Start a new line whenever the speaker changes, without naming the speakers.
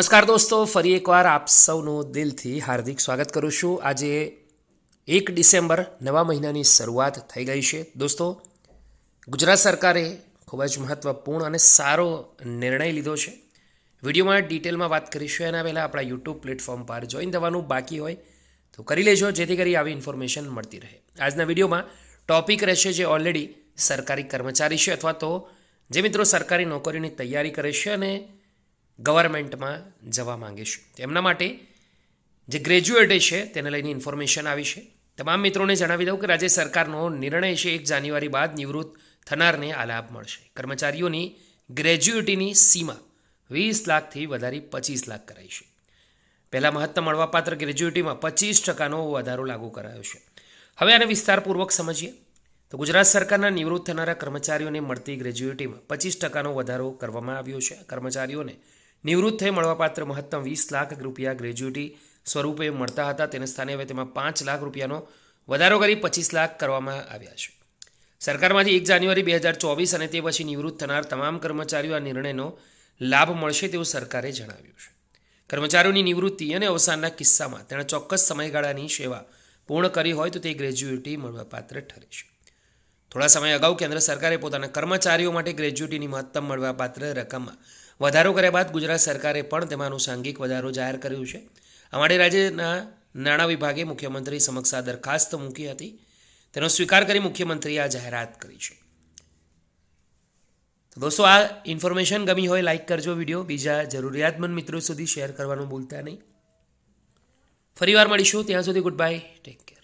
નમસ્કાર દોસ્તો, ફરી એકવાર આપ સૌનું દિલથી હાર્દિક સ્વાગત કરું છું. આજે એક ડિસેમ્બર નવા મહિનાની શરૂઆત થઈ ગઈ છે. દોસ્તો, ગુજરાત સરકારે ખૂબ જ મહત્ત્વપૂર્ણ અને સારો નિર્ણય લીધો છે. વિડીયોમાં ડિટેલમાં વાત કરીશું. એના પહેલાં આપણા યુટ્યુબ પ્લેટફોર્મ પર જોઈન થવાનું બાકી હોય તો કરી લેજો, જેથી કરી આવી ઇન્ફોર્મેશન મળતી રહે. આજના વિડીયોમાં ટોપિક રહેશે જે ઓલરેડી સરકારી કર્મચારી છે અથવા તો જે મિત્રો સરકારી નોકરીની તૈયારી કરે છે અને ગવર્મેન્ટમાં જવા માંગીશું. છે તેમના માટે જે ગ્રેજ્યુએટ છે, તેને લઈને ઇન્ફોર્મેશન આવી છે. તમામ મિત્રોને જણાવી દઉં કે રાજ્ય સરકારનો નિર્ણય છે, એક જાન્યુઆરી બાદ નિવૃત્ત થનારને આ લાભ મળશે. કર્મચારીઓની ગ્રેજ્યુએટીની સીમા વીસ લાખથી વધારી પચીસ લાખ કરાઈ છે. પહેલાં મહત્તમ મળવાપાત્ર ગ્રેજ્યુએટીમાં પચીસ ટકાનો વધારો લાગુ કરાયો છે. હવે આને વિસ્તારપૂર્વક સમજીએ. તો ગુજરાત સરકારના નિવૃત્ત થનારા કર્મચારીઓને મળતી ગ્રેજ્યુએટીમાં પચીસ ટકાનો વધારો કરવામાં આવ્યો છે. કર્મચારીઓને નિવૃત્ત થઈ મળવાપાત્ર મહત્તમ વીસ લાખ રૂપિયા ગ્રેજ્યુટી સ્વરૂપે મળતા હતા. તેને સ્થાને હવે તેમાં પાંચ લાખ રૂપિયાનો વધારો કરી પચીસ લાખ કરવામાં આવ્યા છે. સરકારમાંથી એક જાન્યુઆરી બે હજાર ચોવીસ અને તે પછી નિવૃત્ત થનાર તમામ કર્મચારીઓ આ નિર્ણયનો લાભ મળશે તેવું સરકારે જણાવ્યું છે. કર્મચારીઓની નિવૃત્તિ અને અવસાનના કિસ્સામાં તેણે ચોક્કસ સમયગાળાની સેવા પૂર્ણ કરી હોય તો તે ગ્રેજ્યુએટી મળવાપાત્ર ઠરે છે. થોડા સમય અગાઉ કેન્દ્ર સરકારે પોતાના કર્મચારીઓ માટે ગ્રેજ્યુટીની મહત્તમ મળવાપાત્ર રકમમાં વધારો કર્યા બાદ ગુજરાત સરકારે પણ તેમાં આનુષાંગિક વધારો જાહેર કર્યો છે. આ રાજ્યના નાણાં વિભાગે મુખ્યમંત્રી સમક્ષ આ દરખાસ્ત મૂકી હતી. તેનો સ્વીકાર કરી મુખ્યમંત્રીએ આ જાહેરાત કરી છે. તો દોસ્તો, આ ઇન્ફોર્મેશન ગમી હોય લાઇક કરજો વીડિયો. બીજા જરૂરિયાતમંદ મિત્રો સુધી શેર કરવાનું ભૂલતા નહીં. ફરીવાર મળીશું. ત્યાં સુધી ગુડ બાય ટેક કેર.